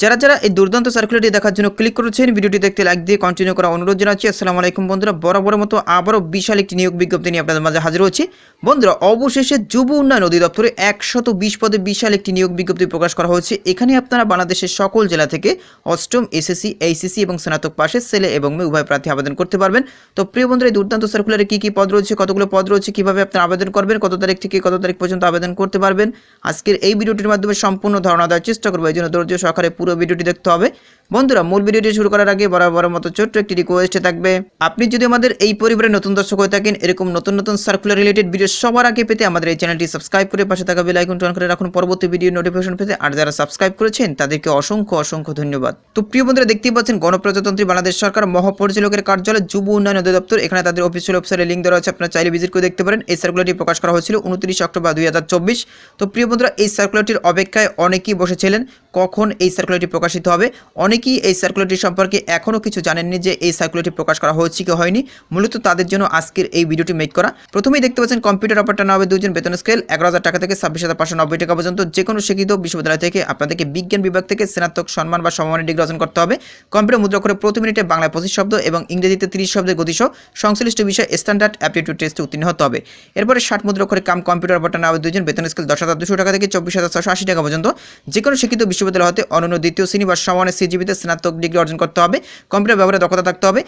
যারা যারা এই দুর্দান্ত সার্কুলারটি দেখার জন্য ক্লিক করেছেন, ভিডিওটি দেখতে লাইক দিয়ে কন্টিনিউ করা অনুরোধ জানাচ্ছি। আসসালামু আলাইকুম বন্ধুরা, বরাবরের মতো আবারও বিশাল একটি নিয়োগ বিজ্ঞপ্তি নিয়ে আপনাদের মাঝে হাজির হচ্ছি। বন্ধুরা, অবশেষে যুব উন্নয়ন অধিদপ্তরে একশত বিশ পদে বিশাল একটি নিয়োগ বিজ্ঞপ্তি প্রকাশ করা হয়েছে। এখানে আপনারা বাংলাদেশের সকল জেলা থেকে অষ্টম এসএসসি এইচএসসি এবং স্নাতক পাশে ছেলে এবং মেয়ে উভয় প্রার্থী আবেদন করতে পারবেন। তো প্রিয় বন্ধুরা, এই দুর্দান্ত সার্কুলারে কী কী পদ রয়েছে, কতগুলো পদ রয়েছে, কীভাবে আপনারা আবেদন করবেন, কত তারিখ থেকে কত তারিখ পর্যন্ত আবেদন করতে পারবেন? আজকের এই ভিডিওটির মাধ্যমে সম্পূর্ণ ধারণা দেওয়ার চেষ্টা করব। এই জন্য ধৈর্য সহকারে পুরো ভিডিওটি দেখতে হবে। বন্ধুরা, মূল ভিডিওটি শুরু করার আগে বরাবর মতো ছোট্ট একটি রিকোয়েস্টে থাকবে, আপনি যদি আমাদের এই পরিবারের নতুন দর্শক হয়ে থাকেন, এরকম নতুন নতুন সার্কুলার রিলেটেড ভিডিও সবার আগে পেতে আমাদের এই চ্যানেলটি সাবস্ক্রাইব করে পাশে থাকা বেল আইকনটি অন করে রাখুন। পরবর্তী ভিডিও নোটিফিকেশন পেতে আর যারা সাবস্ক্রাইব করেছেন, তাদেরকে অসংখ্য অসংখ্য ধন্যবাদ। তো প্রিয় বন্ধুরা, দেখতেই পাচ্ছেন গণপ্রজাতন্ত্রী বাংলাদেশ সরকার, মহাপরিচালকের কার্যালয়, যুব উন্নয়ন অধিদপ্তর, এখানে তাদের অফিসিয়াল ওয়েবসাইটে লিঙ্ক দেওয়া আছে, আপনারা চাইলে ভিজিট করে দেখতে পারেন। এই সার্কুলারটি প্রকাশ করা হয়েছিল উনত্রিশ অক্টোবর দুই হাজার চব্বিশ। তো প্রিয় বন্ধুরা, এই সার্কুলারটির অপেক্ষায় অনেকেই বসেছিলেন, কখন এই সার্কুলারটি প্রকাশিত হবে। অনেকেই এই সার্কুলারটি সম্পর্কে এখনও কিছু জানেননি যে এই সার্কুলারটি প্রকাশ করা হয়েছে কি হয়নি। মূলত তাদের জন্য আজকের এই ভিডিওটি মেক করা। প্রথমেই দেখতে পাচ্ছেন কম্পিউটার অপারেটর নামে দুজন বেতন স্কেল এগারো হাজার টাকা থেকে ছাব্বিশ হাজার পাঁচশো নব্বই টাকা পর্যন্ত যে কোনো শিক্ষিত বিশ্ববিদ্যালয় থেকে আপনাদেরকে বিজ্ঞান বিভাগ থেকে স্নাতক, সম্মান বা সমমানের ডিগ্রি অর্জন করতে হবে। কম্পিউটার মুদ্রা করে প্রতি মিনিটে বাংলায় পঁচিশ শব্দ এবং ইংরেজিতে তিরিশ শব্দের গতিসহ সংশ্লিষ্ট বিষয়ে স্ট্যান্ডার্ড অ্যাপটিটিউড টেস্টে উত্তীর্ণ হতে হবে। এরপরে ষাট মুদ্রা করে কাম কম্পিউটার অপারেটর নামে দুজন বেতন স্কেল দশ হাজার দুশো টাকা থেকে চব্বিশ হাজার ছশো আশি টাকা পর্যন্ত যে কোনো শিক্ষিত বিশ্ববিদ্যালয় হতে অনন্য দ্বিতীয় শ্রেণি বা সমানের সিজিবিতে স্নাতক ডিগ্রি অর্জন করতে হবে। কম্পিউটার ব্যবহারে দক্ষতা থাকতে হবে।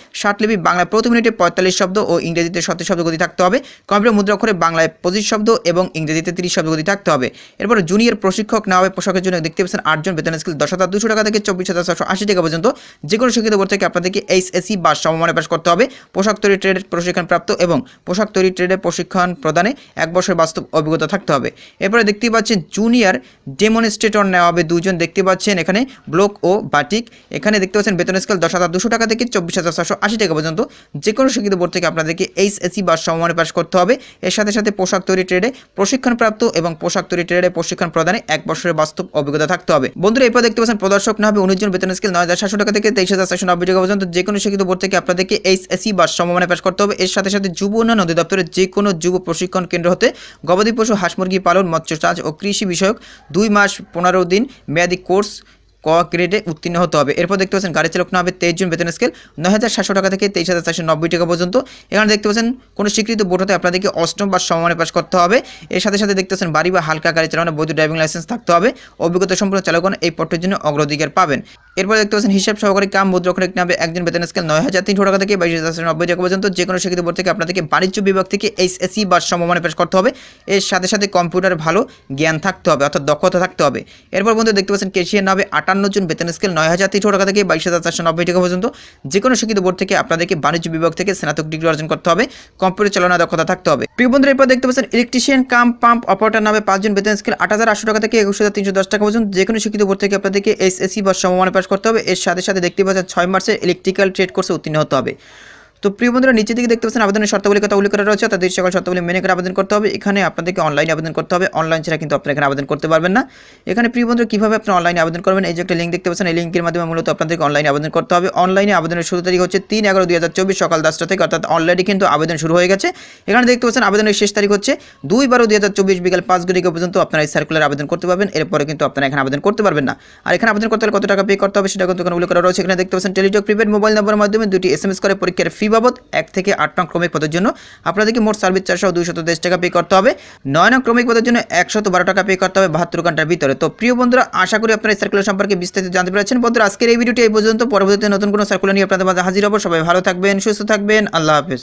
লিপি বাংলায় প্রতি মিনিটে পঁয়তাল্লিশ শব্দ ও ইংরেজিতে সত্তর শব্দ গতি থাকতে হবে। কম্পিউটার মুদ্রা অক্ষরে বাংলায় পঁচিশ শব্দ এবং ইংরেজিতে তিরিশ শব্দ গতি থাকতে হবে। এরপর জুনিয়র প্রশিক্ষক নেওয়া হবে পোশাকের জন্য। দেখতে পাচ্ছেন আটজন বেতন স্কেল দশ হাজার দুশো টাকা থেকে চব্বিশ হাজার ছশো আশি টাকা পর্যন্ত। যে কোনো শিক্ষিত বোর্ড থেকে আপনাদেরকে এইচএসসি বা সমমানে পাশ করতে হবে। পোশাক তৈরি ট্রেডের প্রশিক্ষণ প্রাপ্ত এবং পোশাক তৈরি ট্রেডের প্রশিক্ষণ প্রদানে এক বছর বাস্তব অভিজ্ঞতা থাকতে হবে। এরপরে দেখতে পাচ্ছেন জুনিয়র ডেমনস্ট্রেটর নেওয়া হবে দুজন। দেখতে পাচ্ছেন এখানে ব্লক ও বাটিক। এখানে দেখতে পাচ্ছেন বেতন স্কেল দশ হাজার দুশো টাকা থেকে চব্বিশ হাজার ছশো আশি টাকা পর্যন্ত। যে কোনো শিক্ষিত বোর্ড থেকে আপনাদেরকে এইচএসসি বা সমমানে পাশ করতে হবে। এর সাথে সাথে পোশাক তৈরি ট্রেডে প্রশিক্ষণপ্রাপ্ত এবং পোশাক তৈরি ট্রেডে প্রশিক্ষণ প্রদানে এক বছরের বাস্তব অভিজ্ঞতা থাকতে হবে। বন্ধুরা, এরপর দেখতে পাচ্ছেন প্রদর্শক না হবে উনিশ জন বেতন স্কেল নয় হাজার সাতশো টাকা থেকে তেইশ হাজার চারশো নব্বই টাকা পর্যন্ত। যে কোনো শিক্ষিত বোর্ড থেকে আপনাদেরকে এইচএসসি বা সমমানে পাশ করতে হবে। এর সাথে সাথে যুব উন্নয়ন অধিদপ্তরের যে কোনো যুব প্রশিক্ষণ কেন্দ্র হতে গবাদি পশু, হাঁস মুরগি পালন, মৎস্য চাষ ও কৃষি বিষয়ক দুই মাস পনেরো দিন মেয়াদি কোর্স ক গ্রেডে উত্তীর্ণ হতে হবে। এরপর দেখতে পাচ্ছেন গাড়ি চালক না হবে তেইশ জন বেতন স্কেল নয় হাজার সাতশো টাকা থেকে তেইশ হাজার চারশো নব্বই টাকা পর্যন্ত। এখানে দেখতে পাচ্ছেন কোনো স্বীকৃত বোর্ড হতে আপনাদেরকে অষ্টম বা সমমানে পাশ করতে হবে। এর সাথে সাথে দেখতে পাচ্ছেন বাড়ি বা হালকা গাড়ি চালানো বৈধ ড্রাইভিং লাইসেন্স থাকতে হবে। অভিজ্ঞতা সম্পন্ন চালকগণ এই পথের জন্য অগ্রাধিকার পাবেন। এরপর দেখতে পাচ্ছেন হিসাব সহকারী কাম মুদ্রক্ষণিক নামে একজন বেতন স্কেল নয় হাজার তিনশো টাকা থেকে বাইশ হাজার নব্বই টাকা পর্যন্ত। যে কোনো শিক্ষিত বোর্ড থেকে আপনাদেরকে বাণিজ্য বিভাগ থেকে এইচএসসি বা সমমানে পেশ করতে হবে। এর সাথে সাথে কম্পিউটার ভালো জ্ঞান থাকতে হবে, অর্থাৎ দক্ষতা থাকতে হবে। এরপর বন্ধু দেখতে পাচ্ছেন কেশিয়ার নামে আটান্ন জন বেতন স্কেল নয় হাজার তিনশো টাকা থেকে বাইশ হাজার চারশো নব্বই টাকা পর্যন্ত যে কোনো শিক্ষিত বোর্ড থেকে আপনাদেরকে বাণিজ্য বিভাগ থেকে স্নাতক ডিগ্রি অর্জন করতে হবে। কম্পিউটার চালনা দক্ষতা থাকতে হবে। প্রিয় বন্ধুরা, এরপর দেখতে পাচ্ছেন ইলেকট্রিশিয়ান কাম পাম্প অপারেটর নামে পাঁচজন বেতন স্কেল আট হাজার আটশো টাকা থেকে একুশ হাজার তিনশো দশ টাকা পর্যন্ত যে কোনো শিক্ষিত বোর্ড থেকে আপনাদেরকে এসএসসি বা সমমানে পাশ করতে হবে। এর সাথে সাথে দেখতে পাচ্ছেন, ছয় মাসের ইলেকট্রিক্যাল ট্রেড কোর্সে উত্তীর্ণ হতে হবে। তো প্রিয় বন্ধুরা নিচে দিকে দেখতে পাচ্ছেন আবেদনের শর্তাবলী কথা উল্লেখ করা রয়েছে তাদের সকল শর্তাবলী মেনে করে আবেদন করতে হবে। এখানে আপনাদেরকে অনলাইনে আবেদন করতে হবে। অনলাইন ছাড়া কিন্তু আপনারা এখানে আবেদন করতে পারবেন না। এখানে প্রিয় বন্ধুরা, কীভাবে আপনি অনলাইনে আবেদন করবেন? এই যে একটা লিঙ্ক দেখতে পাচ্ছেন, এই লিঙ্কের মাধ্যমে মূলত আপনাদেরকে অনলাইনে আবেদন করতে হবে। অনলাইনে আবেদনের শুরু তারিখ হচ্ছে তিন এগারো দুই হাজার চব্বিশ সকাল দশটা থেকে, অর্থাৎ অলরেডি কিন্তু আবেদন শুরু হয়ে গেছে। এখানে দেখতে পাচ্ছেন, আবেদনের শেষ তারিখ হচ্ছে দুই বারো দুই হাজার চব্বিশ বিকাল পাঁচ ঘটিকা পর্যন্ত আপনারা এই সার্কুলার আবেদন করতে পারবেন। এরপরে কিন্তু আপনারা এখানে আবেদন করতে পারবেন না। আর এখানে আবেদন করতে হলে কত টাকা পে করতে হবে, সেটা কিন্তু এখানে উল্লেখ করা রয়েছে। এখানে দেখতে পাচ্ছেন টেলিটক প্রিপেড মোবাইল নম্বরের মাধ্যমে দুটি এস এম এস করে পরীক্ষার ফি বাবদ এক থেকে আট নং ক্রমিক পদের জন্য আপনাদেরকে মোট সার্ভিস চারশো দুইশত দেশ টাকা পে করতে হবে। নয় নং ক্রমিক পদের জন্য একশত বারো টাকা পে করতে হবে বাহাত্তর ঘণ্টার ভিতরে। তো প্রিয় বন্ধুরা, আশা করি আপনারা সার্কুলার সম্পর্কে বিস্তারিত জানতে পেরেছেন। বন্ধুরা, আজকের এই ভিডিওটি এই পর্যন্ত। পরবর্তীতে নতুন কোনো সার্কুলার নিয়ে আপনাদের মাঝে হাজির হব। সবাই ভালো থাকবেন, সুস্থ থাকবেন। আল্লাহ হাফেজ।